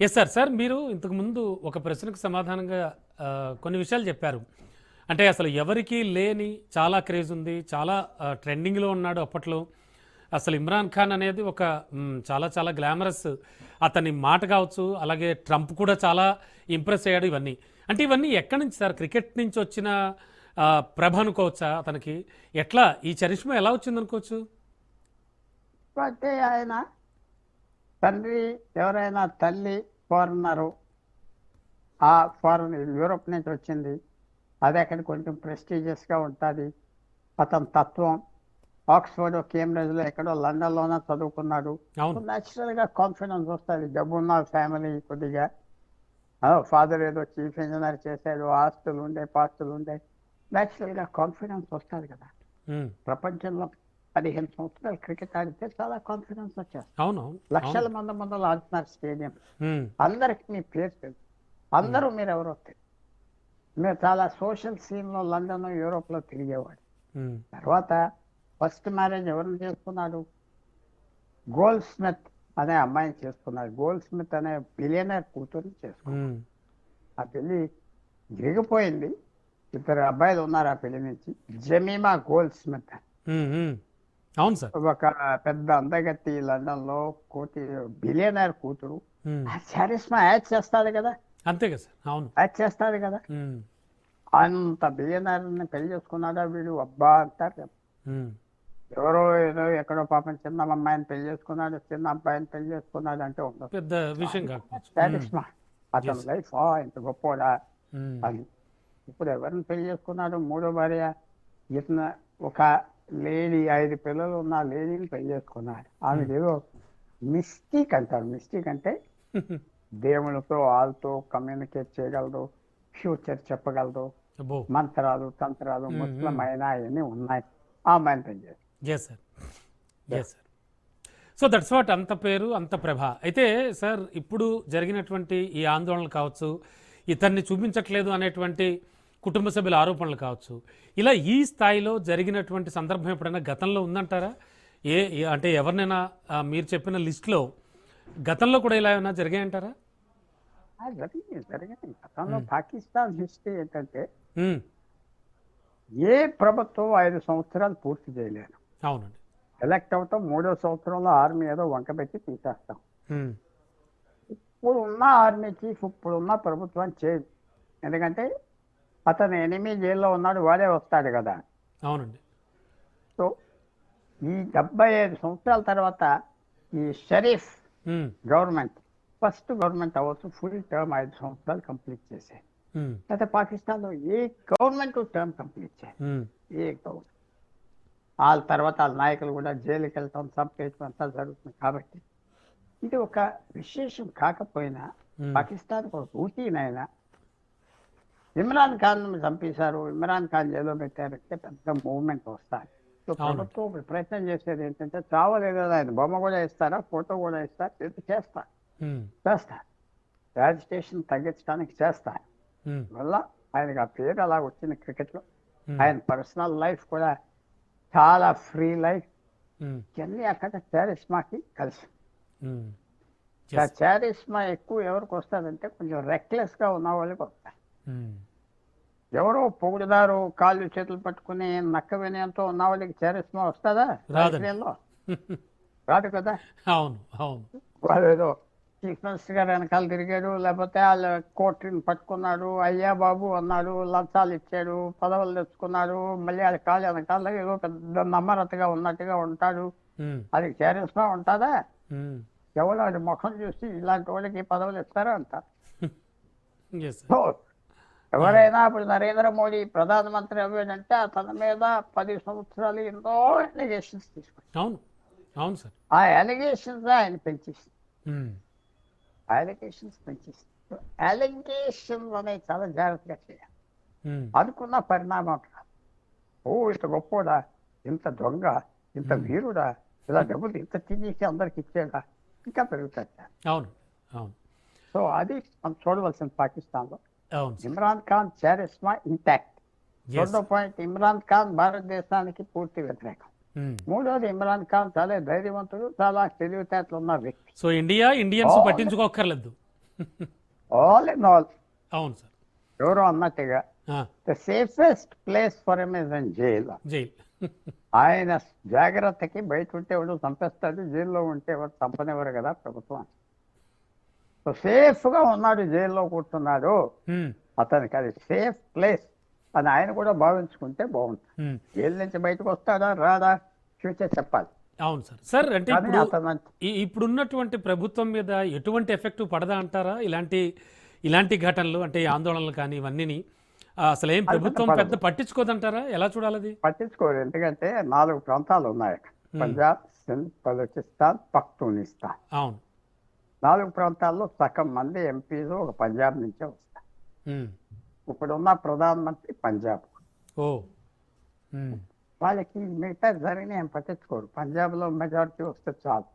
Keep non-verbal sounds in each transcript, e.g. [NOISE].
Yes sir sir మీరు ఇంతకుముందు ఒక ప్రశ్నకు సమాధానంగా కొన్ని విషయాలు చెప్పారు. అంటే అసలు ఎవరికీ లేని చాలా క్రేజ్ ఉంది చాలా ట్రెండింగ్లో ఉన్నాడు అప్పట్లో. అసలు ఇమ్రాన్ ఖాన్ అనేది ఒక చాలా చాలా గ్లామరస్ అతని మాట కావచ్చు అలాగే ట్రంప్ కూడా చాలా ఇంప్రెస్ అయ్యాడు ఇవన్నీ. అంటే ఇవన్నీ ఎక్కడి నుంచి సార్? క్రికెట్ నుంచి వచ్చిన ప్రభ అనుకోవచ్చా అతనికి? ఎట్లా? ఈ చరిష్మా ఎలా వచ్చింది అనుకోవచ్చు అంటే ఆయన తండ్రి ఎవరైనా తల్లి ఫారినరు ఆ ఫారెన్ యూరోప్ నుంచి వచ్చింది. అది అక్కడ కొంచెం ప్రెస్టీజియస్గా ఉంటుంది. అతని తత్వం ఆక్స్ఫర్డ్ కేంబ్రిడ్జ్లో ఎక్కడో లండన్లోనే చదువుకున్నాడు. న్యాచురల్గా కాన్ఫిడెన్స్ వస్తుంది. డబ్బున్న ఫ్యామిలీ కొద్దిగా. ఫాదర్ ఏదో చీఫ్ ఇంజనీర్ చేశాడు ఆస్తులు ఉండే పాస్తులు ఉండే న్యాచురల్గా కాన్ఫిడెన్స్ వస్తుంది కదా. ప్రపంచంలో పదిహేను సంవత్సరాలు క్రికెట్ ఆడితే చాలా కాన్ఫిడెన్స్ వచ్చేస్తుంది. అవును లక్షల మంది మందులు ఆడుతున్నారు స్టేడియం. అందరికి మీ పేరు తెలుసు. అందరూ మీరు ఎవరో తెలియదు మీరు చాలా సోషల్ సీన్లో లండన్ యూరోప్లో తిరిగేవాడు. మ్, తర్వాత ఫస్ట్ మ్యారేజ్ ఎవరిని చేసుకున్నాడు? గోల్డ్ స్మిత్ అనే అమ్మాయిని చేసుకున్నాడు. గోల్డ్ స్మిత్ అనే బిలియనర్ కూతుర్ని చేసుకున్నాడు. ఆ పెళ్ళి దిగిపోయింది ఇద్దరు అబ్బాయిలు ఉన్నారు ఆ పెళ్ళి నుంచి. Jemima gold Smith. అవును సార్. ఒక పెద్ద అందగత్తి లండన్లో కోటి బిలియనర్ కూతురు. చారిస్మా యాడ్ చేస్తాది కదా. అంతే కదా సార్. అవును. యాడ్ చేస్తాది కదా. అంత బిలియనర్ పెళ్ళి చేసుకున్నాడా వీడు? అబ్బా అంటారు ఎవరో ఏదో ఎక్కడో పాపం చిన్న అమ్మాయిని పెళ్ళి చేసుకున్నాడు చిన్న అబ్బాయిని పెళ్ళి చేసుకున్నాడు అంటే ఉండదు. పెద్ద విషయం చారిస్మా అతని. లైఫ్ ఇంత గొప్పోడా అని ఇప్పుడు ఎవరిని పెళ్ళి చేసుకున్నాడు? మూడో భార్య. ఇతను ఒక లేడీ ఐదు పిల్లలు ఉన్న లేడీని పెళ్ళి చేసుకున్నాడు ఆమెకి ఏదో మిస్టేక్ అంటారు. మిస్టేక్ అంటే [LAUGHS] దేవునితో వాళ్ళతో కమ్యూనికేట్ చేయగలదు ఫ్యూచర్ చెప్పగలదు అబ్బో. మంత్రాలు తంత్రాలు ముస్లిం. అయినా అవన్నీ ఉన్నాయి. ఆ అమ్మాయిని పెళ్ళి సార్ సో దట్స్ వాట్ అంత పేరు అంత ప్రభ. అయితే సార్ ఇప్పుడు జరిగినటువంటి ఈ ఆందోళనలు కావచ్చు ఇతన్ని చూపించట్లేదు అనేటువంటి కుటుంబ సభ్యుల ఆరోపణలు కావచ్చు. ఇలా ఈ స్థాయిలో జరిగినటువంటి సందర్భం ఎప్పుడైనా గతంలో ఉందంటారా? ఏ అంటే ఎవరినైనా మీరు చెప్పిన లిస్ట్లో గతంలో కూడా ఇలా ఏమైనా జరిగాయంటారా? జరిగింది జరిగింది. గతంలో పాకిస్తాన్ హిస్టరీ ఏంటంటే ఏ ప్రభుత్వం ఐదు సంవత్సరాలు పూర్తి చేయలేదు. అవునండి. ఎలక్ట్ అవటం మూడో సంవత్సరంలో ఆర్మీ ఏదో వంకబెట్టి తీసేస్తాం ఇప్పుడు ఉన్న ఆర్మీ చీఫ్ ఇప్పుడు ఉన్న ప్రభుత్వం చేయదు ఎందుకంటే అతను ఎనిమి జైల్లో ఉన్నాడు వాడే వస్తాడు కదా. అవునండి. సో ఈ డెబ్బై ఐదు సంవత్సరాల తర్వాత ఈ షరీఫ్ గవర్నమెంట్ ఫస్ట్ గవర్నమెంట్ అవ్వచ్చు ఫుల్ టర్మ్ ఐదు సంవత్సరాలు కంప్లీట్ చేసే అయితే పాకిస్తాన్లో ఏ గవర్నమెంట్ టర్మ్ కంప్లీట్ చేయాలి? ఏ గవర్నమెంట్? వాళ్ళ తర్వాత వాళ్ళ నాయకులు కూడా జైలుకి వెళ్తాం చంపేయటం అంతా జరుగుతుంది కాబట్టి. ఇది ఒక విశేషం కాకపోయినా పాకిస్తాన్ ఒక రూటీన్ అయినా ఇమ్రాన్ ఖాన్ చంపేశారు. ఇమ్రాన్ ఖాన్ జైల్లో పెట్టారంటే పెద్ద మూవ్మెంట్ వస్తాయి సో. ప్రభుత్వం ప్రయత్నం చేసేది ఏంటంటే చావలేదు కదా ఆయన బొమ్మ కూడా ఇస్తారా ఫోటో కూడా ఇస్తారు ఇది చేస్తారు. చేస్తారు. యాజిటేషన్ తగ్గించడానికి చేస్తారు. వల్ల ఆయనకి ఆ పేరు అలా వచ్చింది క్రికెట్లో. ఆయన పర్సనల్ లైఫ్ కూడా చాలా ఫ్రీ లైఫ్. ఇవన్నీ అక్కడ చారిస్మాకి కలిసి. చారిస్మా ఎక్కువ ఎవరికి వస్తుందంటే కొంచెం రెక్లెస్గా ఉన్న వాళ్ళకి వస్తాయి ఉమ్, ఎవరో పొగుడుదారు కాళ్ళు చేతులు పట్టుకుని నక్క వినయంతో ఉన్న వాళ్ళకి చారిస్మా వస్తుందా. రాజకీయాల్లో రాదు కదా? అవును అవును. వాడు ఏదో చీఫ్ మినిస్టర్ గారు వెనకాల తిరిగాడు లేకపోతే వాళ్ళ కోర్టుని పట్టుకున్నాడు అయ్యా బాబు అన్నాడు లంచాలు ఇచ్చాడు పదవులు తెచ్చుకున్నాడు మళ్ళీ వాళ్ళ కాళ్ళు వెనకాల ఏదో పెద్ద నమ్మరతగా ఉన్నట్టుగా ఉంటాడు. అది చారిస్మా ఉంటుందా. ఎవరు వాడి ముఖం చూసి ఇలాంటి వాళ్ళకి పదవులు ఇస్తారా అంట? [LAUGHS] Yes, sir. సో ఎవరైనా ఇప్పుడు నరేంద్ర మోడీ ప్రధానమంత్రి అవ్వాడంటే అతని మీద పది సంవత్సరాలు ఎన్నో అలిగేషన్స్ తీసుకుని. అవును. అవును సార్. ఆ అలిగేషన్స్ ఆయన పెంచేసి ఉమ్, అలిగేషన్స్ పెంచేసి అలిగేషన్స్ అనేవి చాలా జాగ్రత్తగా చేయాలి. అనుకున్న పరిణామం కాదు ఓ ఇంత గొప్పోడా? ఇంత దొంగ? ఇంత వీరుడా? ఇలా డబ్బులు ఇంత తినేసి అందరికి ఇచ్చాడా ఇంకా పెరుగుతాడు అవును. అవును. సో అది మనం చూడవలసింది పాకిస్తాన్లో. Imran Khan charisma intact. రెండో పాయింట్ ఇమ్రాన్ ఖాన్ భారతదేశానికి పూర్తి వ్యతిరేకం. మూడోది ఇమ్రాన్ ఖాన్ చాలా ధైర్యవంతుడు చాలా తెలివితేటలు ఉన్న వ్యక్తి సో ఇండియా ఇండియన్స్. పట్టించుకోక్కర్లేదు ఆల్ ఇన్ ఆల్ అవును సార్ ఎవరో అన్నట్టుగా the safest place for him is in jail jail ఆయన జాగ్రత్తకి బయట ఉంటే ఎవడు చంపేస్తాడు జైల్లో ఉంటే ఎవరు చంపనివ్వరు కదా ప్రభుత్వం సో సేఫ్గా ఉన్నాడు జైల్లో కూర్చున్నాడు. అతనికి అది సేఫ్ ప్లేస్ అని ఆయన కూడా భావించుకుంటే బాగుంటుంది. జైలు నుంచి బయటకు వస్తాడా రాడా? ఫ్యూచర్ చెప్పాలి. అవును సార్. సార్ అంటే ఇప్పుడున్నటువంటి ప్రభుత్వం మీద ఎటువంటి ఎఫెక్ట్ పడదా అంటారా? ఇలాంటి ఇలాంటి ఘటనలు అంటే ఆందోళనలు కానీ ఇవన్నీ అసలు ఏం ప్రభుత్వం. పెద్ద పట్టించుకోదంటారా? ఎలా చూడాలి పట్టించుకోరు. ఎందుకంటే నాలుగు ప్రాంతాలు ఉన్నాయి. పంజాబ్ సింధ్ బలూచిస్తాన్ పఖ్తూనిస్తాన్ అవును. నాలుగు ప్రాంతాల్లో సగం మంది ఎంపీలు ఒక పంజాబ్ నుంచే వస్తారు. ఇప్పుడున్న ప్రధానమంత్రి పంజాబ్. ఓ. వాళ్ళకి మిగతా జరిగిన ఏం పట్టించుకోరు. పంజాబ్లో మెజారిటీ వస్తే చాలు.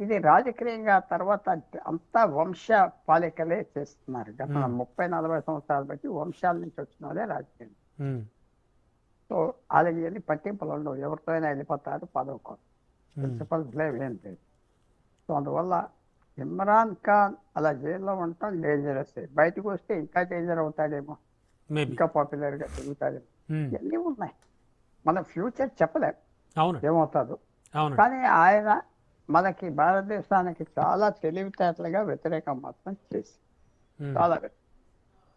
ఇది రాజకీయంగా తర్వాత అంతా వంశ పాలికలే చేస్తున్నారు. గత. ముప్పై నలభై సంవత్సరాలు బట్టి వంశాల నుంచి వచ్చిన వాళ్ళే రాజకీయం. సో వాళ్ళకి ఎన్ని పట్టింపులు ఉండవు. ఎవరితో అయినా వెళ్ళిపోతారు పదవి కోసం ఉమ్, ప్రిన్సిపల్స్ లేవు లేదు సో అందువల్ల ఇమ్రాన్ ఖాన్ అలా జైల్లో ఉండటం డేంజరస్ బయటకు వస్తే ఇంకా డేంజర్ అవుతాడేమో. ఇంకా పాపులర్గా తిరుగుతాడేమో. ఉమ్, ఇవన్నీ ఉన్నాయి. మన ఫ్యూచర్ చెప్పలేం. అవును. ఏమవుతాదో. కానీ ఆయన మనకి భారతదేశానికి చాలా తెలివితేటలుగా వ్యతిరేకం మాత్రం చేసి ఉమ్, చాలా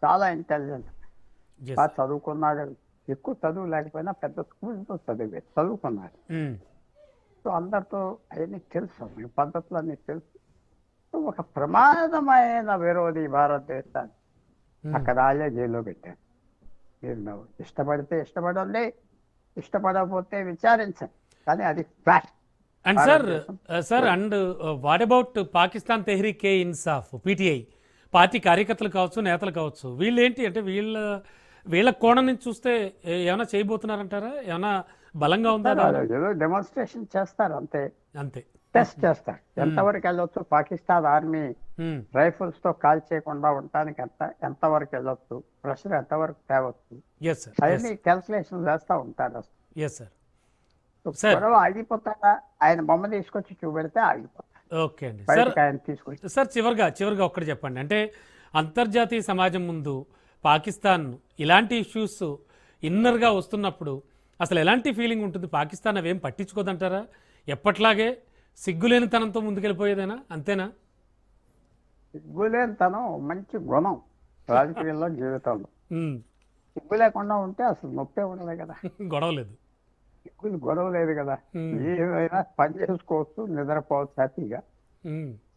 చాలా ఇంటెలిజెంట్. బాగా చదువుకున్నాడు. ఎక్కువ చదువు లేకపోయినా పెద్ద స్కూల్తో చదివే చదువుకున్నాడు. ఉమ్, సో అందరితో అవన్నీ తెలుసు. పద్ధతులు అన్నీ తెలుసు. ఒక ప్రమాదమైన విరోధి భారతదేశాన్ని ఉమ్. అక్కడ వాళ్ళే జైల్లో పెట్టారు. మీరు నువ్వు ఇష్టపడితే ఇష్టపడండి ఇష్టపడకపోతే విచారించండి. కానీ అది fact. And sir sir and what about Pakistan Tehreek e Insaf PTI party కార్యకర్తలు కావచ్చు నేతలు కావచ్చు వీళ్ళు ఏంటి అంటే వీళ్ళ వీళ్ళ కోణం నుంచి చూస్తే ఏమైనా చేయబోతున్నారంటారా? ఏమైనా బలంగా ఉందా డెమాన్స్ట్రేషన్ చేస్తారు అంతే. అంతే. టెస్ట్ చేస్తారు ఎంతవరకు వెళ్ళొచ్చు? పాకిస్తాన్ ఆర్మీ రైఫిల్స్తో కాల్ చేయకుండా ఉండటానికి ఎంత ఎంతవరకు వెళ్ళొచ్చు? ప్రెషర్ ఎంతవరకు తేవచ్చు? అవన్నీ క్యాల్కులేషన్ చేస్తా ఉంటారు అసలు. గొడవ ఆగిపోతాడా? ఆయన బొమ్మ తీసుకొచ్చి చూపెడితే ఆగిపోతాడు. ఓకే అండి. ఆయన తీసుకొచ్చి సార్ చివరిగా చివరిగా ఒక్కటి చెప్పండి. అంటే అంతర్జాతీయ సమాజం ముందు పాకిస్తాన్ ఇలాంటి ఇష్యూస్ ఇన్నర్గా వస్తున్నప్పుడు అసలు ఎలాంటి ఫీలింగ్ ఉంటుంది? పాకిస్తాన్ అవేం పట్టించుకోదంటారా? ఎప్పట్లాగే సిగ్గులేనితనంతో ముందుకెళ్ళిపోయేదేనా? అంతేనా? సిగ్గులేనితనం మంచి గుణం రాజకీయాల్లో జీవితంలో. సిగ్గు లేకుండా ఉంటే అసలు నొప్పే ఉండదు కదా. గొడవ లేదు. సిగ్గులు గొడవ లేదు కదా. ఏమైనా పని చేసుకోవచ్చు నిద్రపోవచ్చు హ్యాపీగా.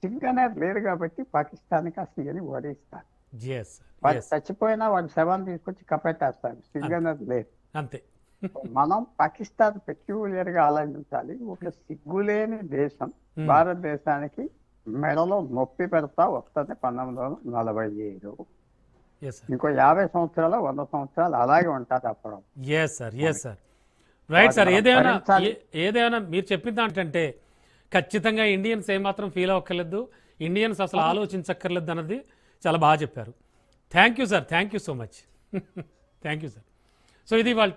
సిగ్గు అనేది లేదు కాబట్టి పాకిస్తాన్కి ఆ సిగ్గని ఓడిస్తారు. చచ్చిపోయినా వాడి శవాన్ని తీసుకొచ్చి కప్పెట్టేస్తారు సిగ్గు అనేది లేదు. అంతే. మనం పాకిస్తాన్ పెక్యులర్గా ఆలోచించాలి. ఒక సిగ్గులేని దేశం. Hmm. భారతదేశానికి మెడలో నొప్పి పెడతా వస్తుంది పంతొమ్మిది వందల నలభై ఏడు. ఇంకో యాభై సంవత్సరాలు వంద సంవత్సరాలు అలాగే ఉంటుంది అప్పుడు yes sir yes sir right sir ఏదైనా ఏదైనా మీరు చెప్పిన దాంటంటే ఖచ్చితంగా ఇండియన్స్ ఏమాత్రం ఫీల్ అవ్వక్కర్లేదు. ఇండియన్స్ అసలు ఆలోచించక్కర్లేదు అన్నది చాలా బాగా చెప్పారు. Thank you sir thank you so much thank you sir so ఇది వాళ్ళ